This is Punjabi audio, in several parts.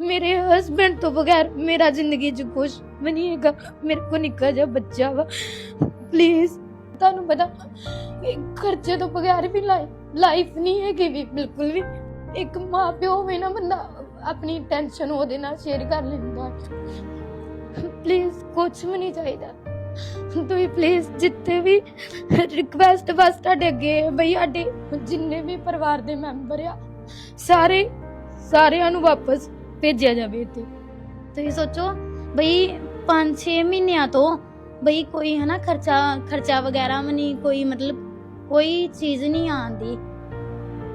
ਮੇਰੇ ਹਸਬੰਡ ਤੋਂ ਬਗੈਰ ਮੇਰਾ ਜ਼ਿੰਦਗੀ 'ਚ ਕੁਝ ਵੀ ਨਹੀਂ ਹੈਗਾ। ਮੇਰੇ ਕੋ ਨਿੱਕਾ ਜਿਹਾ ਬੱਚਾ ਵਾ। ਪਲੀਜ਼ ਤੁਹਾਨੂੰ ਪਤਾ ਇਹ ਖਰਚੇ ਤੋਂ ਬਗੈਰ ਵੀ ਲਾਈਫ ਨਹੀਂ ਹੈਗੀ ਵੀ, ਬਿਲਕੁਲ ਵੀ। ਇੱਕ ਮਾਂ ਪਿਓ ਹੋਵੇ ਨਾ ਬੰਦਾ ਆਪਣੀ ਟੈਨਸ਼ਨ ਉਹਦੇ ਨਾਲ ਸ਼ੇਅਰ ਕਰ ਲੈਂਦਾ ਪਲੀਜ਼ ਕੁਝ ਵੀ ਨਹੀਂ ਚਾਹੀਦਾ। ਤੁਸੀਂ ਪਲੀਜ਼ ਜਿੱਥੇ ਵੀ ਰਿਕਵੈਸਟ ਬਸ ਤੁਹਾਡੇ ਅੱਗੇ ਬਈ ਸਾਡੇ ਜਿੰਨੇ ਵੀ ਪਰਿਵਾਰ ਦੇ ਮੈਂਬਰ ਆ, ਸਾਰੇ ਸਾਰਿਆਂ ਨੂੰ ਵਾਪਸ ਭੇਜਿਆ ਜਾਵੇ ਇੱਥੇ। ਤੁਸੀਂ ਸੋਚੋ ਬਈ 5-6 ਮਹੀਨਿਆਂ ਤੋਂ ਬਈ ਕੋਈ ਹਨਾ ਖਰਚਾ ਖਰਚਾ ਵਗੈਰਾ ਵੀ ਨਹੀਂ, ਕੋਈ ਮਤਲਬ ਕੋਈ ਚੀਜ਼ ਨਹੀਂ ਆਉਂਦੀ।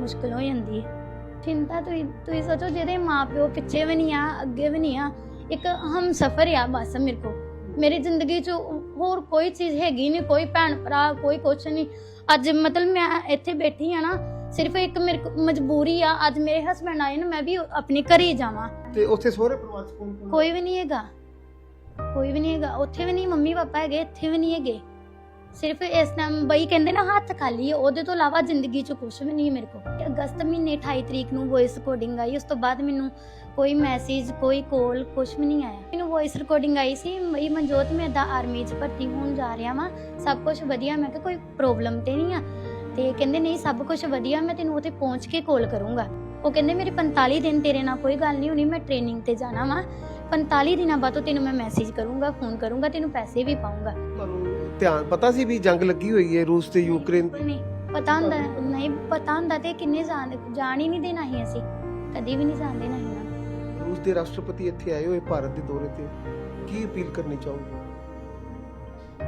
ਮੁਸ਼ਕਲ ਹੋ ਜਾਂਦੀ ਹੈ। ਚਿੰਤਾ ਤੁਸੀਂ ਤੁਸੀਂ ਸੋਚੋ ਜਿਹਦੇ ਮਾਪਿਓ ਪਿੱਛੇ ਵੀ ਨਹੀਂ ਆ, ਅੱਗੇ ਵੀ ਨਹੀਂ ਆ, ਇੱਕ ਹਮ ਸਫਰ ਆ ਬਸ ਮੇਰੇ ਕੋ ਮੇਰੀ ਜ਼ਿੰਦਗੀ 'ਚ ਹੋਰ ਕੋਈ ਚੀਜ਼ ਹੈਗੀ ਨਹੀਂ, ਕੋਈ ਭੈਣ ਭਰਾ ਕੋਈ ਕੁਛ ਨਹੀਂ। ਅੱਜ ਮਤਲਬ ਮੈਂ ਇੱਥੇ ਬੈਠੀ ਆ ਨਾ ਸਿਰਫ ਇੱਕ ਮੇਰੇ ਕੋ ਮਜਬੂਰੀ ਆ ਅੱਜ ਮੇਰੇ ਹਸਬੰਡ ਆਏ ਨਾ ਮੈਂ ਵੀ ਆਪਣੇ ਘਰੇ ਜਾਵਾਂ। ਤੇ ਉੱਥੇ ਸਹੁਰੇ ਪਰਿਵਾਰ ਚ ਕੌਣ ਕੌਣ ਕੋਈ ਵੀ ਨਹੀਂ ਹੈਗਾ। ਕੋਈ ਵੀ ਨਹੀਂ ਹੈਗਾ। ਉੱਥੇ ਵੀ ਨਹੀਂ ਮੰਮੀ ਪਾਪਾ ਹੈਗੇ ਇੱਥੇ ਵੀ ਨਹੀਂ ਹੈਗੇ। ਸਿਰਫ ਇਸ ਟਾਈਮ ਬਈ ਕਹਿੰਦੇ ਨਾ ਹੱਥ ਖਾਲੀ ਹੈ ਉਹਦੇ ਤੋਂ ਇਲਾਵਾ ਜ਼ਿੰਦਗੀ 'ਚ ਕੁਝ ਵੀ ਨਹੀਂ ਹੈ ਮੇਰੇ ਕੋਲ। ਅਗਸਤ ਮਹੀਨੇ 28 ਤਰੀਕ ਨੂੰ ਵੌਇਸ ਰਿਕਾਰਡਿੰਗ ਆਈ ਉਸ ਤੋਂ ਬਾਅਦ ਮੈਨੂੰ ਕੋਈ ਮੈਸੇਜ ਕੋਈ ਕਾਲ ਕੁਝ ਵੀ ਨਹੀਂ ਆਇਆ। ਮੈਨੂੰ ਵੌਇਸ ਰਿਕਾਰਡਿੰਗ ਆਈ ਸੀ ਮਈ ਮਨਜੋਤ ਮੈਂ ਦਾ ਆਰਮੀ 'ਚ ਭਰਤੀ ਹੋਣ ਜਾ ਰਿਹਾ ਵਾਂ ਸਭ ਕੁਝ ਵਧੀਆ ਮੈਂ ਕਿਹਾ ਕੋਈ ਪ੍ਰੋਬਲਮ ਤੇ ਨਹੀਂ ਆ। ਤੇ ਕਹਿੰਦੇ ਨਹੀਂ ਸਭ ਕੁਝ ਵਧੀਆ ਮੈਂ ਤੈਨੂੰ ਉੱਥੇ ਪਹੁੰਚ ਕੇ ਕਾਲ ਕਰੂੰਗਾ। ਉਹ ਕਹਿੰਦੇ ਮੇਰੇ 45 ਦਿਨ ਤੇਰੇ ਨਾਲ ਕੋਈ ਗੱਲ ਨਹੀਂ ਹੋਣੀ ਮੈਂ ਟ੍ਰੇਨਿੰਗ ਤੇ ਜਾਣਾ ਵਾਂ। 45 ਦਿਨਾਂ ਬਾਅਦ ਤੋਂ ਤੈਨੂੰ ਮੈਂ ਮੈਸੇਜ ਕਰੂੰਗਾ ਫੋਨ ਕਰੂੰਗਾ ਤੈਨੂੰ ਪੈਸੇ ਵੀ ਪਾਉਂਗਾ ਤੁਹਾਨੂੰ ਧਿਆਨ ਪਤਾ ਸੀ ਵੀ ਜੰਗ ਲੱਗੀ ਹੋਈ ਹੈ ਰੂਸ ਤੇ ਯੂਕਰੇਨ ਨਹੀਂ ਪਤਾ ਹੁੰਦਾ ਨਹੀਂ ਪਤਾ ਹੁੰਦਾ ਤੇ ਕਿੰਨੇ ਜਾਣ ਜਾਣ ਹੀ ਨਹੀਂ ਦੇਣਾ ਸੀ ਅਸੀਂ। ਕਦੀ ਵੀ ਨਹੀਂ ਜਾਣ ਦੇਣਾ ਨਾ। ਰੂਸ ਦੇ ਰਾਸ਼ਟਰਪਤੀ ਇੱਥੇ ਆਏ ਹੋਏ ਭਾਰਤ ਦੇ ਦੌਰੇ ਤੇ। ਕੀ ਅਪੀਲ ਕਰਨੀ ਚਾਹੋਗੇ?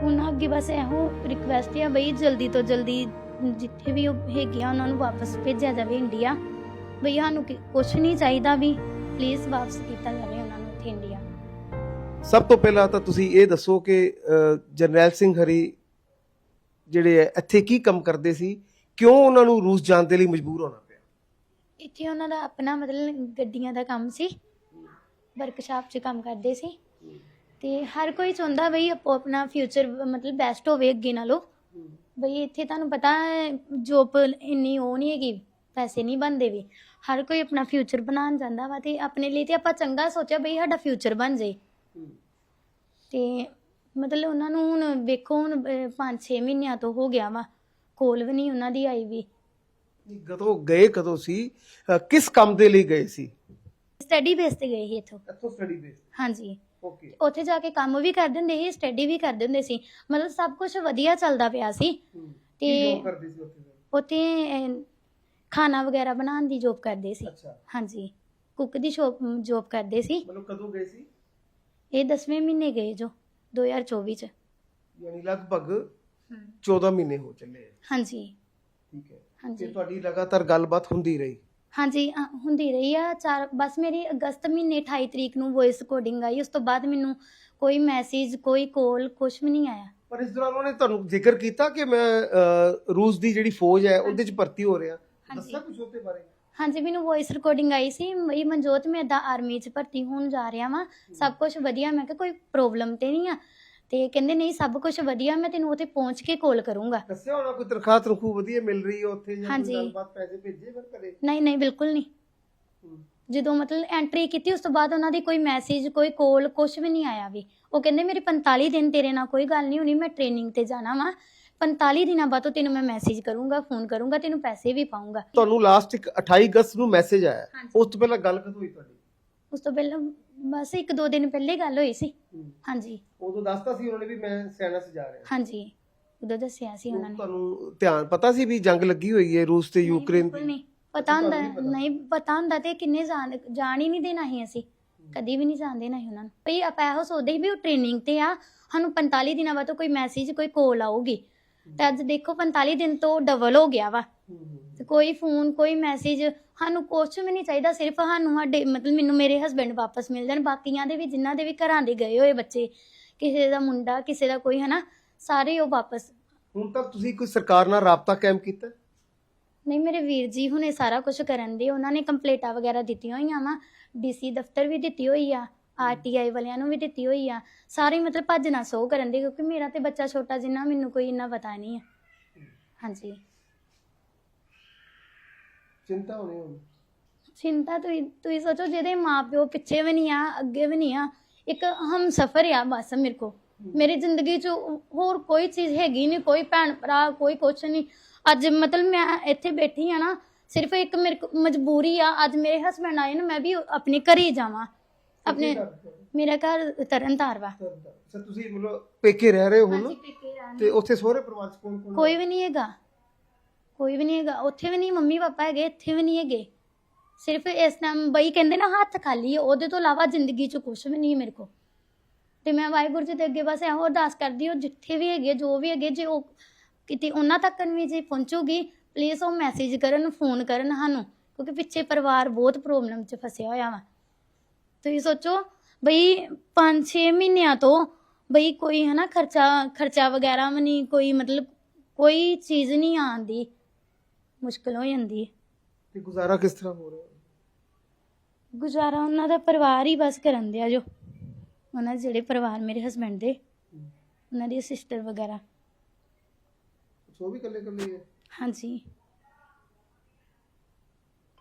ਹੁਣ ਅੱਗੇ ਬਸ ਇਹੋ ਰਿਕਵੈਸਟ ਹੈ ਬਈ ਜਲਦੀ ਤੋਂ ਜਲਦੀ ਜਿੱਥੇ ਵੀ ਉਹ ਹੈਗੇ ਆ ਉਹਨਾਂ ਨੂੰ ਵਾਪਸ ਭੇਜਿਆ ਜਾਵੇ ਇੰਡੀਆ ਬਈ ਸਾਨੂੰ ਕੁਝ ਨਹੀਂ ਚਾਹੀਦਾ ਵੀ ਪਲੀਜ਼ ਵਾਪਸ ਕੀਤਾ ਜਾਵੇ ਉਹਨਾਂ ਨੂੰ ਇੱਥੇ ਇੰਡੀਆ ਸਭ ਤੋਂ ਪਹਿਲਾਂ ਤਾਂ ਤੁਸੀਂ ਇਹ ਦੱਸੋ ਕਿ ਅ, ਜਰਨੈਲ ਸਿੰਘ ਹਰੀ ਜਿਹੜੇ ਹੈ, ਇੱਥੇ ਕੀ ਕੰਮ ਕਰਦੇ ਸੀ? ਕਿਉਂ ਉਹਨਾਂ ਨੂੰ ਰੂਸ ਜਾਣ ਦੇ ਲਈ ਮਜਬੂਰ ਹੋਣਾ ਪਿਆ? ਇੱਥੇ ਉਹਨਾਂ ਦਾ ਆਪਣਾ ਮਤਲਬ ਗੱਡੀਆਂ ਦਾ ਕੰਮ ਸੀ। ਵਰਕਸ਼ਾਪ 'ਚ ਕੰਮ ਕਰਦੇ ਸੀ। ਤੇ ਹਰ ਕੋਈ ਚਾਹੁੰਦਾ ਬਈ ਆਪੋ ਆਪਣਾ ਫਿਊਚਰ ਮਤਲਬ ਬੈਸਟ ਹੋਵੇ ਅੱਗੇ ਨਾਲੋਂ। ਬਈ ਇੱਥੇ ਤੁਹਾਨੂੰ ਪਤਾ ਜੋਬ ਇੰਨੀ ਉਹ ਨਹੀਂ ਹੈਗੀ ਪੈਸੇ ਨਹੀਂ ਬਣਦੇ ਵੀ। ਹਰ ਕੋਈ ਆਪਣਾ ਫਿਊਚਰ ਬਣਾਉਣ ਜਾਂਦਾ ਵਾ ਤੇ ਆਪਣੇ ਲਈ ਤੇ ਆਪਾਂ ਚੰਗਾ ਸੋਚਿਆ ਬਈ ਸਾਡਾ ਫਿਊਚਰ ਬਣ ਜਾਏ। ਤੇ ਮਤਲਬ ਉਹਨਾਂ ਨੂੰ ਹੁਣ ਵੇਖੋ ਹੁਣ 5-6 ਮਹੀਨਿਆਂ ਤੋਂ ਹੋ ਗਿਆ ਵਾ ਕੋਲ ਵੀ ਨਹੀਂ ਉਹਨਾਂ ਦੀ ਆਈ ਵੀ। ਕਦੋਂ ਗਏ ਕਦੋਂ ਸੀ? ਅ, ਕਿਸ ਕੰਮ ਦੇ ਲਈ ਗਏ ਸੀ? ਸਟੱਡੀ ਬੇਸ ਤੇ ਗਏ ਸੀ ਇੱਥੋਂ। ਇੱਥੋਂ ਸਟੱਡੀ ਬੇਸ ਹਾਂਜੀ। ਓਕੇ ਉੱਥੇ ਜਾ ਕੇ ਕੰਮ ਵੀ ਕਰਦੇ ਹੁੰਦੇ ਸੀ ਸਟੱਡੀ ਵੀ ਕਰਦੇ ਹੁੰਦੇ ਸੀ। ਮਤਲਬ ਸਭ ਕੁਝ ਵਧੀਆ ਚੱਲਦਾ ਪਿਆ ਸੀ। ਤੇ ਕਰਦੇ ਸੀ ਉੱਥੇ ਉੱਥੇ ਅਹ, ਖਾਣਾ ਵਗੈਰਾ ਬਣਾਉਣ ਦੀ ਜੋਬ ਕਰਦੇ ਸੀ। ਅੱਛਾ। ਹਾਂਜੀ। ਕੁੱਕ ਦੀ ਸ਼ੋਪ ਜੋਬ ਕਰਦੇ ਸੀ। ਮਤਲਬ ਕਦੋਂ ਗਏ ਸੀ? ਇਹ 10ਵੇਂ ਮਹੀਨੇ ਗਏ ਜੋ 2024 ਚ। ਯਾਨੀ ਲਗਭਗ 14 ਮਹੀਨੇ ਹੋ ਚੱਲੇ ਆ। ਹਾਂਜੀ। ਠੀਕ ਹੈ। ਤੇ ਹਾਂਜੀ ਤੁਹਾਡੀ ਲਗਾਤਾਰ ਗੱਲਬਾਤ ਹੁੰਦੀ ਰਹੀ? ਹਾਂਜੀ ਅ, ਹੁੰਦੀ ਰਹੀ ਆ ਚਾਰ ਬਸ ਮੇਰੀ ਅਗਸਤ ਮਹੀਨੇ 28 ਤਰੀਕ ਨੂੰ ਵੌਇਸ ਰਿਕਾਰਡਿੰਗ ਆਈ ਉਸ ਤੋਂ ਬਾਅਦ ਮੈਨੂੰ ਕੋਈ ਮੈਸੇਜ ਕੋਈ ਕਾਲ ਕੁਝ ਵੀ ਨਹੀਂ ਆਇਆ। ਪਰ ਇਸ ਦੌਰਾਨ ਉਹਨੇ ਤੁਹਾਨੂੰ ਜ਼ਿਕਰ ਕੀਤਾ ਕਿ ਮੈਂ ਰੂਸ ਦੀ ਜਿਹੜੀ ਫੌਜ ਹੈ ਉਹਦੇ ਚ ਭਰਤੀ ਹੋ ਰਿਹਾ। ਦੱਸਿਆ ਕੁਝ ਉਹਦੇ ਬਾਰੇ? ਹਾਂਜੀ ਮੈਨੂੰ ਵੌਇਸ ਰਿਕਾਰਡਿੰਗ ਆਈ ਸੀ ਮਈ ਮਨਜੋਤ ਮੈਂ ਦਾ ਆਰਮੀ 'ਚ ਭਰਤੀ ਹੋਣ ਜਾ ਰਿਹਾ ਵਾਂ ਸਭ ਕੁਝ ਵਧੀਆ ਮੈਂ ਕਿਹਾ ਕੋਈ ਪ੍ਰੋਬਲਮ ਤੇ ਨਹੀਂ ਆ। ਤੇ ਕਹਿੰਦੇ ਨਹੀਂ ਸਭ ਕੁਝ ਵਧੀਆ ਮੈਂ ਤੈਨੂੰ ਉੱਥੇ ਪਹੁੰਚ ਕੇ ਕਾਲ ਕਰੂੰਗਾ। ਦੱਸਿਆ ਹੋਣਾ ਕੋਈ ਤਨਖਾਹ ਤਨਖੂ ਵਧੀਆ ਮਿਲ ਰਹੀ ਹੈ ਉੱਥੇ ਜਾਂ ਹਾਂਜੀ। ਕੋਈ ਗੱਲਬਾਤ ਪੈਸੇ ਭੇਜੇ ਫਿਰ ਕਰੇ ਨਹੀਂ ਨਹੀਂ ਬਿਲਕੁਲ ਨਹੀਂ। ਜਦੋਂ ਮਤਲਬ ਐਂਟਰੀ ਕੀਤੀ ਉਸ ਤੋਂ ਬਾਅਦ ਉਹਨਾਂ ਦੀ ਕੋਈ ਮੈਸੇਜ ਕੋਈ ਕਾਲ ਕੁਝ ਵੀ ਨਹੀਂ ਆਇਆ ਵੀ। ਉਹ ਕਹਿੰਦੇ ਮੇਰੇ 45 ਦਿਨ ਤੇਰੇ ਨਾਲ ਕੋਈ ਗੱਲ ਨਹੀਂ ਹੋਣੀ ਮੈਂ ਟ੍ਰੇਨਿੰਗ ਤੇ ਜਾਣਾ ਵਾਂ। 45 ਦਿਨਾਂ ਬਾਅਦ ਤੋਂ ਤੈਨੂੰ ਮੈਂ ਮੈਸੇਜ ਕਰੂੰਗਾ ਫੋਨ ਕਰੂੰਗਾ ਤੈਨੂੰ ਪੈਸੇ ਵੀ ਪਾਉਂਗਾ ਤੁਹਾਨੂੰ ਲਾਸਟ ਇੱਕ 28 ਅਗਸਤ ਨੂੰ ਮੈਸੇਜ ਆਇਆ। ਹਾਂਜੀ। ਉਸ ਤੋਂ ਪਹਿਲਾਂ ਗੱਲ ਕਦੋਂ ਹੋਈ ਤੁਹਾਡੀ? ਉਸ ਤੋਂ ਪਹਿਲਾਂ ਬਸ ਇੱਕ ਦੋ ਦਿਨ ਪਹਿਲੇ ਗੱਲ ਹੋਈ ਸੀ। ਹਾਂਜੀ। ਉਦੋਂ ਦੱਸਤਾ ਸੀ ਉਹਨਾਂ ਨੇ ਵੀ ਮੈਂ ਸੈਨਾ 'ਚ ਜਾ ਰਿਹਾ। ਹਾਂਜੀ। ਉਦੋਂ ਦੱਸਿਆ ਸੀ ਉਹਨਾਂ ਨੇ। ਤੁਹਾਨੂੰ ਧਿਆਨ ਪਤਾ ਸੀ ਵੀ ਜੰਗ ਲੱਗੀ ਹੋਈ ਹੈ ਰੂਸ ਤੇ ਨਹੀਂ, ਯੂਕਰੇਨ ਬਿਲਕੁਲ ਦੀ? ਨਹੀਂ। ਪਤਾ ਹੁੰਦਾ ਤੁਹਾਨੂੰ ਨਹੀਂ ਪਤਾ? ਨਹੀਂ ਪਤਾ ਹੁੰਦਾ ਤੇ ਕਿੰਨੇ ਜਾਣ ਜਾਣ ਹੀ ਨਹੀਂ ਦੇਣਾ ਸੀ ਅਸੀਂ। ਕਦੀ ਵੀ ਨਹੀਂ ਜਾਣ ਦੇਣਾ ਸੀ ਉਹਨਾਂ ਨੂੰ। ਭਈ ਆਪਾਂ ਇਹੋ ਸੋਚਦੇ ਸੀ ਵੀ ਉਹ ਟ੍ਰੇਨਿੰਗ ਤੇ ਆ ਸਾਨੂੰ 45 ਦਿਨਾਂ ਬਾਅਦ ਤੋਂ ਕੋਈ ਮੈਸੇਜ ਕੋਈ ਕਾਲ ਆਊਗੀ। ਤੇ ਅੱਜ ਦੇਖੋ 45 ਦਿਨ ਤੋਂ ਡਬਲ ਹੋ ਗਿਆ ਵਾ। ਤੇ ਕੋਈ ਫੋਨ ਕੋਈ ਮੈਸੇਜ ਸਾਨੂੰ ਕੁਛ ਵੀ ਨਹੀਂ ਚਾਹੀਦਾ ਸਿਰਫ ਸਾਨੂੰ ਸਾਡੇ ਮਤਲਬ ਮੈਨੂੰ ਮੇਰੇ ਹਸਬੰਡ ਵਾਪਸ ਮਿਲ ਜਾਣ ਬਾਕੀਆਂ ਦੇ ਵੀ ਜਿਨ੍ਹਾਂ ਦੇ ਵੀ ਘਰਾਂ ਦੇ ਗਏ ਹੋਏ ਬੱਚੇ ਕਿਸੇ ਦਾ ਮੁੰਡਾ ਕਿਸੇ ਦਾ ਕੋਈ ਹਨਾ ਸਾਰੇ ਉਹ ਵਾਪਸ। ਹੁਣ ਤੱਕ ਤੁਸੀਂ ਕੋਈ ਸਰਕਾਰ ਨਾਲ ਰਾਬਤਾ ਕਾਇਮ ਕੀਤਾ? ਨਹੀਂ ਮੇਰੇ ਵੀਰ ਜੀ ਹੁਣੇ ਸਾਰਾ ਕੁਝ ਕਰਨ ਦੇ ਉਹਨਾਂ ਨੇ ਕੰਪਲੇਟਾਂ ਵਗੈਰਾ ਦਿੱਤੀਆਂ ਹੋਈਆਂ ਵਾ ਡੀਸੀ ਦਫ਼ਤਰ ਵੀ ਦਿੱਤੀ ਹੋਈ ਆ ਆਰਟੀਆਈ ਵਾਲਿਆਂ ਨੂੰ ਵੀ ਦਿੱਤੀ ਹੋਈ ਆ ਸਾਰੇ ਮਤਲਬ ਭੱਜਣਾ ਸੋ ਕਰਨ ਦੇ ਕਿਉਂਕਿ ਮੇਰਾ ਤੇ ਬੱਚਾ ਛੋਟਾ ਜਿੰਨਾ ਮੈਨੂੰ ਕੋਈ ਇੰਨਾ ਪਤਾ ਨਹੀਂ ਹਾਂਜੀ। ਚਿੰਤਾ ਹੋਣੀ ਹੁਣ? ਚਿੰਤਾ ਤੁਸੀਂ ਤੁਸੀਂ ਸੋਚੋ ਜਿਹਦੇ ਮਾਪਿਓ ਪਿੱਛੇ ਵੀ ਨਹੀਂ ਆ ਅੱਗੇ ਵੀ ਨਹੀਂ ਆ ਇੱਕ ਹਮ ਸਫਰ ਆ ਬਸ ਮੇਰੇ ਕੋ ਮੇਰੀ ਜ਼ਿੰਦਗੀ 'ਚ ਹੋਰ ਕੋਈ ਚੀਜ਼ ਹੈਗੀ ਨਹੀਂ ਕੋਈ ਭੈਣ ਭਰਾ ਕੋਈ ਕੁਛ ਨਹੀਂ। ਅੱਜ ਮਤਲਬ ਮੈਂ ਇੱਥੇ ਬੈਠੀ ਆ ਨਾ ਸਿਰਫ ਇੱਕ ਮੇਰੇ ਕੋ ਮਜਬੂਰੀ ਆ ਅੱਜ ਮੇਰੇ ਹਸਬੰਡ ਆਏ ਨਾ ਮੈਂ ਵੀ ਆਪਣੇ ਘਰੇ ਜਾਵਾਂ। ਆਪਣੇ ਮੇਰਾ ਘਰ ਤਰਨ ਤਾਰਵਾ ਸਰ ਤੁਸੀਂ ਮਤਲਬ ਪੇਕੇ ਰਹਿ ਰਹੇ ਹੋ ਹੁਣ? ਤੇ ਉੱਥੇ ਸਹੁਰੇ ਪਰਿਵਾਰ ਚ ਕੌਣ ਕੌਣ ਕੋਈ ਵੀ ਨਹੀਂ ਹੈਗਾ। ਕੋਈ ਵੀ ਨਹੀਂ ਹੈਗਾ, ਉੱਥੇ ਵੀ ਨਹੀਂ, ਮੰਮੀ ਪਾਪਾ ਹੈਗੇ, ਇੱਥੇ ਵੀ ਨਹੀਂ ਹੈਗੇ। ਸਿਰਫ ਇਸ ਟਾਈਮ ਬਈ ਕਹਿੰਦੇ ਨਾ ਹੱਥ ਖਾਲੀ ਹੈ ਉਹਦੇ ਤੋਂ ਇਲਾਵਾ ਜ਼ਿੰਦਗੀ 'ਚ ਕੁਝ ਵੀ ਨਹੀਂ ਮੇਰੇ ਕੋ ਤੇ ਮੈਂ ਵਾਹਿਗੁਰੂ ਜੀ ਦੇ ਅੱਗੇ ਬਸ ਇਹੋ ਅਰਦਾਸ ਕਰਦੀ ਹਾਂ ਜਿੱਥੇ ਵੀ ਹੈਗੇ, ਜੋ ਵੀ ਹੈਗੇ, ਜੇ ਉਹ ਕਿਤੇ ਉਹਨਾਂ ਤੱਕ ਵੀ ਜੇ ਪਹੁੰਚੂਗੀ ਪਲੀਜ਼ ਉਹ ਮੈਸੇਜ ਕਰਨ ਫੋਨ ਕਰਨ ਸਾਨੂੰ, ਕਿਉਂਕਿ ਪਿੱਛੇ ਪਰਿਵਾਰ ਬਹੁਤ ਪ੍ਰੋਬਲਮ 'ਚ ਫਸਿਆ ਹੋਇਆ ਵਾ। ਤੁਸੀਂ ਸੋਚੋ, ਬਈ 5-6 ਮਹੀਨਿਆਂ ਤੋਂ ਬਈ ਕੋਈ ਹਨਾ ਖਰਚਾ ਖਰਚਾ ਵਗੈਰਾ ਵੀ ਨਹੀਂ, ਕੋਈ ਮਤਲਬ ਕੋਈ ਚੀਜ਼ ਨਹੀਂ ਆਉਂਦੀ। ਮੁਸ਼ਕਲ ਹੋ ਜਾਂਦੀ ਹੈ। ਤੇ ਗੁਜ਼ਾਰਾ ਕਿਸ ਤਰ੍ਹਾਂ ਹੋ ਰਿਹਾ? ਗੁਜ਼ਾਰਾ ਉਹਨਾਂ ਦਾ ਪਰਿਵਾਰ ਹੀ ਬਸ ਕਰਨ ਦਿਆ ਜੋ। ਉਹਨਾਂ ਦੇ ਜਿਹੜੇ ਪਰਿਵਾਰ ਮੇਰੇ ਹਸਬੰਡ ਦੇ ਉਹਨਾਂ ਦੀ ਸਿਸਟਰ ਵਗੈਰਾ। ਸੋ ਵੀ ਇਕੱਲੇ ਇਕੱਲੇ ਹੈ ਹਾਂਜੀ।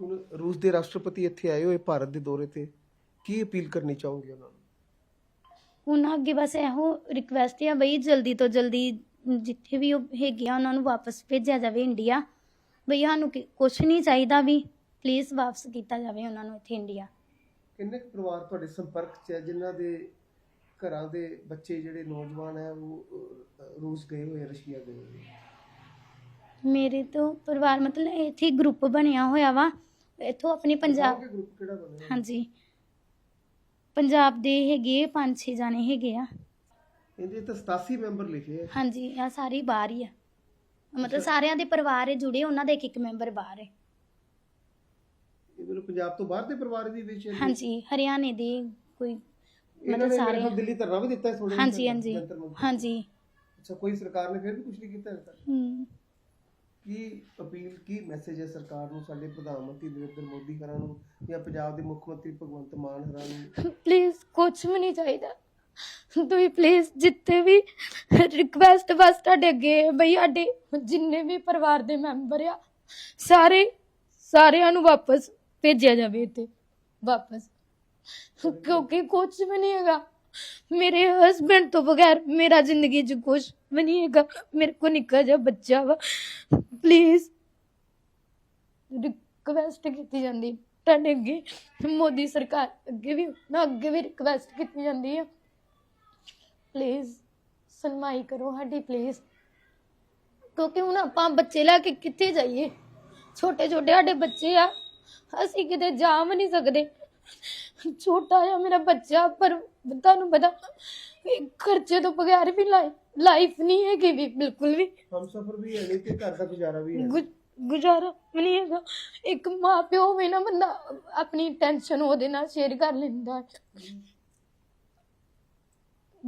ਹੁਣ ਰੂਸ ਦੇ ਰਾਸ਼ਟਰਪਤੀ ਇੱਥੇ ਆਏ ਹੋਏ ਭਾਰਤ ਦੇ ਦੌਰੇ ਤੇ ਕੀ ਅਪੀਲ ਕਰਨੀ ਚਾਹੋਗੇ ਉਹਨਾਂ ਨੂੰ? ਉਹਨਾਂ ਅੱਗੇ ਬਸ ਇਹੋ ਰਿਕਵੈਸਟ ਆ ਬਈ ਜਲਦੀ ਤੋਂ ਜਲਦੀ ਜਿੱਥੇ ਵੀ ਉਹ ਹੈਗੇ ਆ ਉਹਨਾਂ ਨੂੰ ਵਾਪਸ ਭੇਜਿਆ ਜਾਵੇ ਇੰਡੀਆ। ਬਈ ਸਾਨੂੰ ਕੁਝ ਨਹੀਂ ਚਾਹੀਦਾ ਵੀ ਪਲੀਜ਼ ਵਾਪਸ ਕੀਤਾ ਜਾਵੇ ਉਹਨਾਂ ਨੂੰ ਇੱਥੇ ਇੰਡੀਆ ਕਿੰਨੇ ਕੁ ਪਰਿਵਾਰ ਤੁਹਾਡੇ ਸੰਪਰਕ 'ਚ ਹੈ ਜਿਨ੍ਹਾਂ ਦੇ ਘਰਾਂ ਦੇ ਬੱਚੇ ਜਿਹੜੇ ਨੌਜਵਾਨ ਹੈ ਉਹ ਅਹ, ਰੂਸ ਗਏ ਹੋਏ ਰਸ਼ੀਆ ਗਏ ਹੋਏ ਮੇਰੇ ਤੋਂ ਪਰਿਵਾਰ ਮਤਲਬ ਇੱਥੇ ਗਰੁੱਪ ਬਣਿਆ ਹੋਇਆ ਵਾ। ਇੱਥੋਂ ਆਪਣੀ ਪੰਜਾਬ ਕੇ ਗਰੁੱਪ ਕਿਹੜਾ ਬਣਿਆ ਹਾਂਜੀ। ਪੰਜਾਬ ਦੇ ਹੈਗੇ ਪੰਜ ਛੇ ਜਾਣੇ ਹੈਗੇ ਆ। ਇਹਦੇ ਤਾਂ 87 ਮੈਂਬਰ ਲਿਖੇ ਹੈ ਹਾਂਜੀ ਆ ਸਾਰੇ ਬਾਹਰ ਹੀ ਆ। ਮਤਲਬ ਸਾਰਿਆਂ ਦੇ ਪਰਿਵਾਰ ਹੈ ਜੁੜੇ ਉਹਨਾਂ ਦਾ ਇੱਕ ਇੱਕ ਮੈਂਬਰ ਬਾਹਰ ਹੈ। ਇਹ ਮਤਲਬ ਪੰਜਾਬ ਤੋਂ ਬਾਹਰ ਦੇ ਪਰਿਵਾਰ ਵੀ ਵਿੱਚ ਹੈ ਹਾਂਜੀ ਹਰਿਆਣੇ ਦੇ ਕੋਈ ਇਹਨਾਂ ਮਤਲਬ ਨੇ ਸਾਰੇ ਖਿਆਲ ਦਿੱਲੀ ਧਰਨਾ ਵੀ ਦਿੱਤਾ ਥੋੜੇ ਹਾਂਜੀ ਹਾਂਜੀ। ਹਾਂਜੀ। ਅੱਛਾ ਕੋਈ ਸਰਕਾਰ ਨੇ ਫਿਰ ਵੀ ਕੁਝ ਨਹੀਂ ਕੀਤਾ ਹਾਲੇ ਤੱਕ ਹਮ, ਕੀ ਅਪੀਲ ਕੀ ਮੈਸੇਜ ਹੈ ਸਰਕਾਰ ਨੂੰ ਸਾਡੇ ਪ੍ਰਧਾਨ ਮੰਤਰੀ ਨਰਿੰਦਰ ਮੋਦੀ ਹਰਾਂ ਨੂੰ ਜਾਂ ਪੰਜਾਬ ਦੇ ਮੁੱਖ ਮੰਤਰੀ ਭਗਵੰਤ ਮਾਨ ਹਰਾਂ ਨੂੰ? ਪਲੀਜ਼ ਕੁਝ ਵੀ ਨਹੀਂ ਚਾਹੀਦਾ। ਤੁਸੀਂ ਪਲੀਜ਼ ਜਿੱਥੇ ਵੀ ਰਿਕਵੈਸਟ ਬਸ ਤੁਹਾਡੇ ਅੱਗੇ ਹੈ ਬਈ ਸਾਡੇ ਜਿੰਨੇ ਵੀ ਪਰਿਵਾਰ ਦੇ ਮੈਂਬਰ ਆ, ਸਾਰੇ, ਸਾਰਿਆਂ ਨੂੰ ਵਾਪਸ ਭੇਜਿਆ ਜਾਵੇ ਇੱਥੇ, ਵਾਪਸ। ਕਿਉਂਕਿ ਕੁਝ ਵੀ ਨਹੀਂ ਹੈਗਾ। ਮੇਰੇ ਹਸਬੰਡ ਤੋਂ ਬਗੈਰ ਮੇਰਾ ਜ਼ਿੰਦਗੀ 'ਚ ਕੁਝ ਵੀ ਨਹੀਂ ਹੈਗਾ। ਮੇਰੇ ਕੋ ਨਿੱਕਾ ਜਿਹਾ ਬੱਚਾ ਵਾ। ਪਲੀਜ਼ ਰਿਕਵੈਸਟ ਕੀਤੀ ਜਾਂਦੀ। ਤੁਹਾਡੇ ਅੱਗੇ ਮੋਦੀ ਸਰਕਾਰ ਅੱਗੇ ਵੀ ਨਾ ਅੱਗੇ ਵੀ ਰਿਕਵੈਸਟ ਕੀਤੀ ਜਾਂਦੀ ਹੈ ਪਲੀਜ਼ ਸੁਣਵਾਈ ਕਰੋ ਸਾਡੀ ਪਲੀਜ਼। ਕਿਉਂਕਿ ਹੁਣ ਆਪਾਂ ਬੱਚੇ ਲੈ ਕੇ ਕਿੱਥੇ ਜਾਈਏ? ਛੋਟੇ ਛੋਟੇ ਸਾਡੇ ਬੱਚੇ ਆ ਅਸੀਂ ਕਿਤੇ ਜਾ ਵੀ ਨਹੀਂ ਸਕਦੇ। ਛੋਟਾ ਜਿਹਾ ਮੇਰਾ ਬੱਚਾ ਪਰ ਤੁਹਾਨੂੰ ਪਤਾ ਇਹ ਖਰਚੇ ਤੋਂ ਬਗੈਰ ਵੀ ਲਾਈਫ ਨਹੀਂ ਹੈਗੀ ਵੀ ਬਿਲਕੁਲ ਵੀ। ਹਮ ਸਫਰ ਵੀ ਹੈ ਤੇ ਘਰ ਦਾ ਗੁਜ਼ਾਰਾ ਵੀ ਹੈ ਗੁ- ਗੁਜ਼ਾਰਾ ਵੀ ਨਹੀਂ ਹੈਗਾ। ਇੱਕ ਮਾਂ ਪਿਓ ਹੋਵੇ ਨਾ ਬੰਦਾ ਆਪਣੀ ਟੈਨਸ਼ਨ ਉਹਦੇ ਨਾਲ ਸ਼ੇਅਰ ਕਰ ਲੈਂਦਾ। ਹੈ।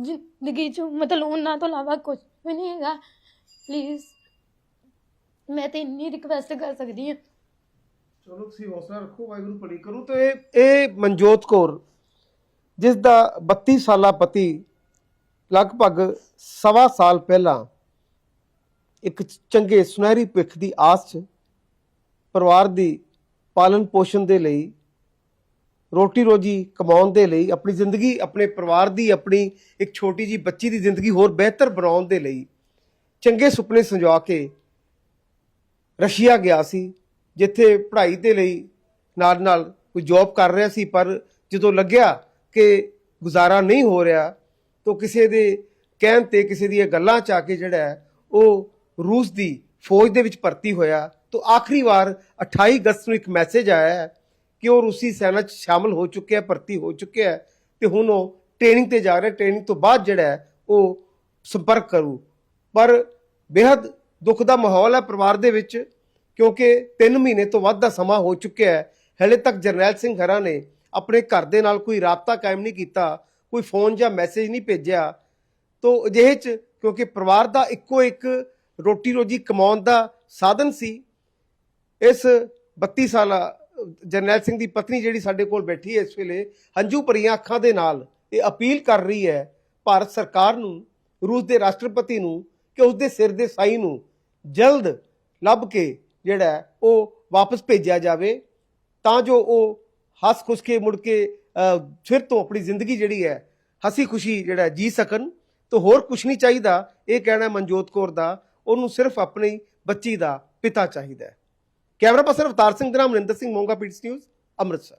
ਜ਼ਿੰਦਗੀ ਚ ਮਤਲਬ ਉਹਨਾਂ ਤੋਂ ਇਲਾਵਾ ਕੁਝ ਵੀ ਨਹੀਂ ਹੈਗਾ। ਪਲੀਜ਼ ਮੈਂ ਤੇ ਇੰਨੀ ਰਿਕਵੈਸਟ ਕਰ ਸਕਦੀ ਹਾਂ। ਚਲੋ, ਤੁਸੀਂ ਹੌਸਲਾ ਰੱਖੋ, ਵਾਹਿਗੁਰੂ ਭਲੀ ਕਰੂ। ਤੇ ਇਹ ਮਨਜੋਤ ਕੌਰ, ਜਿਸ ਦਾ 32 ਸਾਲਾ ਪਤੀ ਲਗਭਗ ਸਵਾ ਸਾਲ ਪਹਿਲਾਂ ਇੱਕ ਚੰਗੇ ਸੁਨਹਿਰੀ ਭਵਿੱਖ ਦੀ ਆਸ 'ਚ ਪਰਿਵਾਰ ਦੀ ਪਾਲਣ ਪੋਸ਼ਣ ਦੇ ਲਈ ਰੋਟੀ ਰੋਜੀ ਕਮਾਉਣ ਦੇ ਲਈ, ਆਪਣੀ ਜ਼ਿੰਦਗੀ, ਆਪਣੇ ਪਰਿਵਾਰ ਦੀ, ਆਪਣੀ ਇੱਕ ਛੋਟੀ ਜੀ ਬੱਚੀ ਦੀ ਜ਼ਿੰਦਗੀ ਹੋਰ ਬਿਹਤਰ ਬਣਾਉਣ ਦੇ ਲਈ ਚੰਗੇ ਸੁਪਨੇ ਸੰਜਵਾ ਕੇ ਰਸ਼ੀਆ ਗਿਆ ਸੀ, ਜਿੱਥੇ ਪੜ੍ਹਾਈ ਦੇ ਲਈ ਨਾਲ ਨਾਲ ਕੋਈ ਜੌਬ ਕਰ ਰਿਹਾ ਸੀ, ਪਰ ਜਦੋਂ ਲੱਗਿਆ ਕਿ ਗੁਜ਼ਾਰਾ ਨਹੀਂ ਹੋ ਰਿਹਾ, ਤਾਂ ਕਿਸੇ ਦੇ ਕਹਿਣ ਤੇ ਕਿਸੇ ਦੀਆਂ ਗੱਲਾਂ ਚ ਆ ਕੇ ਜਿਹੜਾ ਉਹ ਰੂਸ ਦੀ ਫੌਜ ਦੇ ਵਿੱਚ ਭਰਤੀ ਹੋਇਆ। ਤਾਂ ਆਖਰੀ ਵਾਰ 28 ਅਗਸਤ ਨੂੰ ਇੱਕ ਮੈਸੇਜ ਆਇਆ ਕਿ ਉਹ ਰੂਸੀ ਸੈਨਾ 'ਚ ਸ਼ਾਮਲ ਹੋ ਚੁੱਕਿਆ, ਭਰਤੀ ਹੋ ਚੁੱਕਿਆ ਹੈ ਤੇ ਹੁਣ ਉਹ ਟ੍ਰੇਨਿੰਗ ਤੇ ਜਾ ਰਿਹਾ ਟ੍ਰੇਨਿੰਗ ਤੋਂ ਬਾਅਦ ਜਿਹੜਾ ਉਹ ਸੰਪਰਕ ਕਰੂ। ਪਰ ਬੇहद ਦੁੱਖ ਦਾ ਮਾਹੌਲ ਹੈ ਪਰਿਵਾਰ ਦੇ ਵਿੱਚ, ਕਿਉਂਕਿ 3 ਮਹੀਨੇ ਤੋਂ ਵੱਧ ਦਾ ਸਮਾਂ ਹੋ ਚੁੱਕਿਆ ਹੈ। ਹਲੇ ਤੱਕ ਜਰਨੈਲ ਸਿੰਘ ਹਰਾ ਨੇ ਆਪਣੇ ਘਰ ਦੇ ਨਾਲ ਕੋਈ ਰਾਬਤਾ ਕਾਇਮ ਨਹੀਂ ਕੀਤਾ, ਕੋਈ ਫੋਨ ਜਾਂ ਮੈਸੇਜ ਨਹੀਂ ਭੇਜਿਆ। ਤੋਂ ਅਜਿਹੇ ਚ ਕਿਉਂਕਿ ਪਰਿਵਾਰ ਦਾ ਇੱਕੋ ਇੱਕ ਰੋਟੀ ਰੋਜੀ ਕਮਾਉਣ ਦਾ ਸਾਧਨ ਸੀ, ਇਸ 32 ਸਾਲਾ ਜਰਨੈਲ ਸਿੰਘ ਦੀ ਪਤਨੀ ਜਿਹੜੀ ਸਾਡੇ ਕੋਲ ਬੈਠੀ ਹੈ ਇਸ ਵੇਲੇ, ਹੰਝੂ ਭਰੀਆਂ ਅੱਖਾਂ ਦੇ ਨਾਲ ਇਹ ਅਪੀਲ ਕਰ ਰਹੀ ਹੈ ਭਾਰਤ ਸਰਕਾਰ ਨੂੰ, ਰੂਸ ਦੇ ਰਾਸ਼ਟਰਪਤੀ ਨੂੰ ਕਿ ਉਸ ਦੇ ਸਿਰ ਦੇ ਸਾਈ ਨੂੰ ਜਲਦ ਲੱਭ ਕੇ ਜਿਹੜਾ ਉਹ ਵਾਪਸ ਭੇਜਿਆ ਜਾਵੇ, ਤਾਂ ਜੋ ਉਹ ਹੱਸ ਖੁਸ਼ ਕੇ ਮੁੜ ਕੇ ਫਿਰ ਤੋਂ ਆਪਣੀ ਜ਼ਿੰਦਗੀ ਜਿਹੜੀ ਹੈ, ਹਸੀ ਖੁਸ਼ੀ ਜਿਹੜਾ ਜੀ ਸਕਣ। ਤੋਂ ਹੋਰ ਕੁਝ ਨਹੀਂ ਚਾਹੀਦਾ, ਇਹ ਕਹਿਣਾ ਮਨਜੋਤ ਕੌਰ ਦਾ, ਉਹਨੂੰ ਸਿਰਫ ਆਪਣੀ ਬੱਚੀ ਦਾ ਪਿਤਾ ਚਾਹੀਦਾ ਕੈਮਰਾ ਪਰਸਨ ਅਵਤਾਰ ਸਿੰਘ ਦੇ ਨਾਲ ਮਨਿੰਦਰ ਸਿੰਘ ਮੋਂਗਾ ਪੀਟਸ ਨਿਊਜ਼ ਅੰਮ੍ਰਿਤਸਰ।